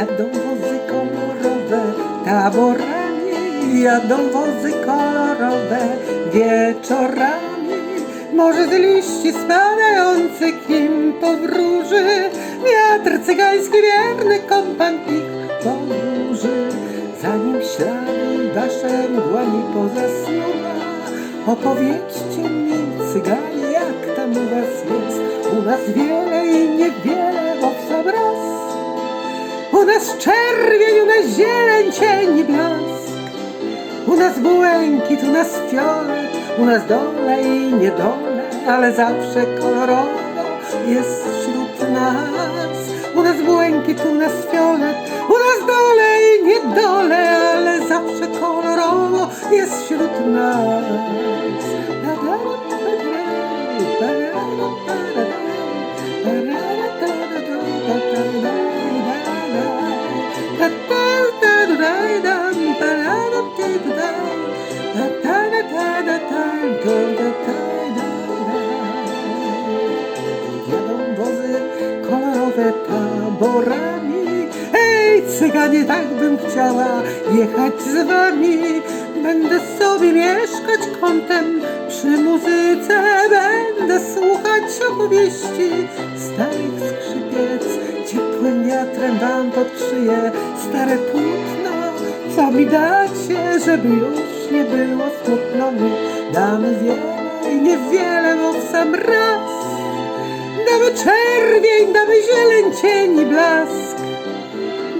Jadą wozy kolorowe taborami, jadą wozy kolorowe wieczorami. Może z liści spadający kim powróży, wiatr cygański wierny kompan ich podróży. Zanim ślady wasze mgłami pozasnuwa, opowiedzcie mi cyganie, jak tam u was jest. U nas wiele i niewiele, U nas czerwień, u nas zieleń, cień i blask. U nas błękit, u nas fiolet, u nas dole i niedole, ale zawsze kolorowo jest wśród nas. U nas błękit, u nas fiolet, u nas dole i niedole, ale zawsze kolorowo jest wśród nas. Jadą wozy kolorowe taborami. Ej, cyganie, tak bym chciała jechać z wami. Będę sobie mieszkać kątem przy muzyce. Będę słuchać opowieści starych stare płótno. Co mi dacie, żeby już nie było smutno mi? Damy wiele i niewiele, bo w sam raz. Damy czerwień, damy zieleń, cień i blask.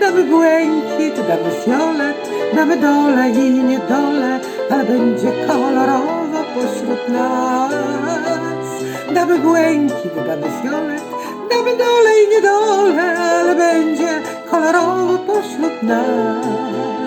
Damy błękit, damy fiolet, damy dole i niedole, ale będzie kolorowo pośród nas. Damy błękit, damy fiolet, damy dole i niedole, ale będzie kolorowo pośród nas.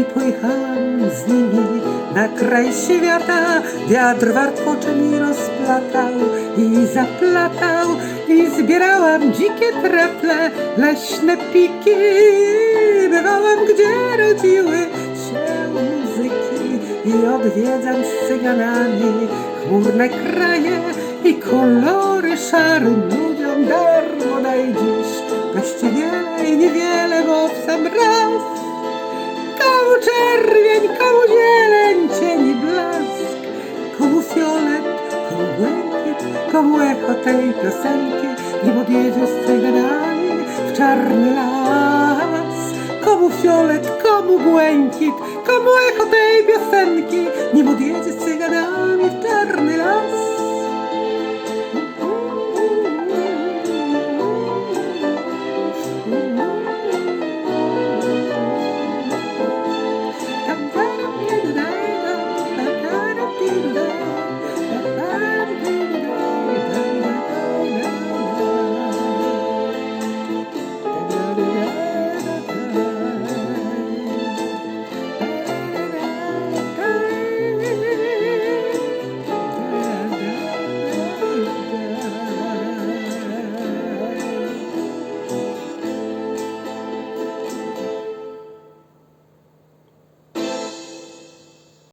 I pojechałam z nimi na kraj świata. Wiatr wartkocze mi rozplatał i zaplatał. I zbierałam dzikie treple, leśne piki. Bywałam, gdzie rodziły się muzyki. I odwiedzam z cyganami chmurne kraje i kolory szarym ludziom darmo daj dziś. Gości wiele i niewiele, bo w sam raz czerwień, komu zieleń, cieni blask, komu fiolet, komu błękit, komu echo tej piosenki i odjedzie z tej gadami w czarny las. Komu fiolet, komu błękit, komu echo tej piosenki, nim odjedzie z cyganami w czarny las.